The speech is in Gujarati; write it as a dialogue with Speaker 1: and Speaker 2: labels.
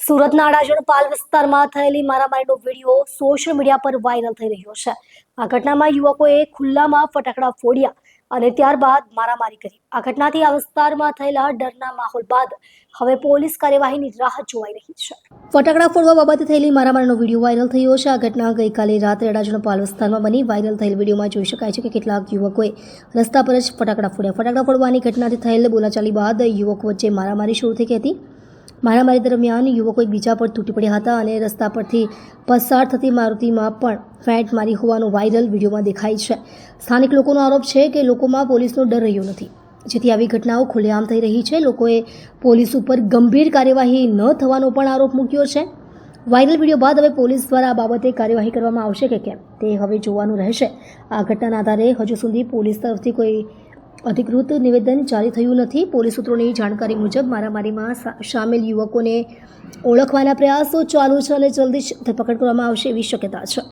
Speaker 1: સુરતના અડાજણ પાલ વિસ્તારમાં થયેલી મારામારીનો વીડિયો સોશિયલ મીડિયા પર વાયરલ થઈ રહ્યો છે. આ ઘટનામાં યુવકોએ ખુલ્લામાં ફટાકડા ફોડ્યા અને ત્યારબાદ મારામારી કરી. આ ઘટનાથી આ વિસ્તારમાં થયેલા ડરના માહોલ બાદ હવે પોલીસ કાર્યવાહીની રાહ જોવાઈ રહી છે. ફટાકડા ફોડવા બાબતે થયેલી મારામારીનો વીડિયો વાયરલ થયો છે. આ ઘટના ગઈકાલે રાત્રે અડાજણ પાલ વિસ્તારમાં બની. વાયરલ થયેલ વિડીયોમાં જોઈ શકાય છે કે કેટલાક યુવકોએ રસ્તા પર જ ફટાકડા ફોડ્યા. ફટાકડા ફોડવાની ઘટનાથી થયેલ બોલાચાલી બાદ યુવકો વચ્ચે મારામારી શરૂ થઈ હતી. મારામારી દરમિયાન યુવકો એકબીજા પર તૂટી પડ્યા હતા અને રસ્તા પરથી પસાર થતી મારુતિમાં પણ ફેટ મારી હોવાનો વાયરલ વિડીયોમાં દેખાય છે. સ્થાનિક લોકોનો આરોપ છે કે લોકોમાં પોલીસનો ડર રહ્યો નથી. જેથી આવી ઘટનાઓ ખુલ્લેઆમ થઈ રહી છે. લોકોએ પોલીસ ઉપર ગંભીર કાર્યવાહી ન થવાનો પણ આરોપ મૂક્યો છે. વાયરલ વીડિયો બાદ હવે પોલીસ દ્વારા આ બાબતે કાર્યવાહી કરવામાં આવશે કે કેમ તે હવે જોવાનું રહેશે. આ ઘટનાના આધારે હજુ સુધી પોલીસ તરફથી કોઈ અધિકૃત નિવેદન જારી થયું નથી. પોલીસ સૂત્રોની જાણકારી મુજબ મારામારીમાં સામેલ યુવકોને ઓળખવાના પ્રયાસો ચાલુ છે અને જલ્દી જ ધરપકડ કરવામાં આવશે એવી શક્યતા છે.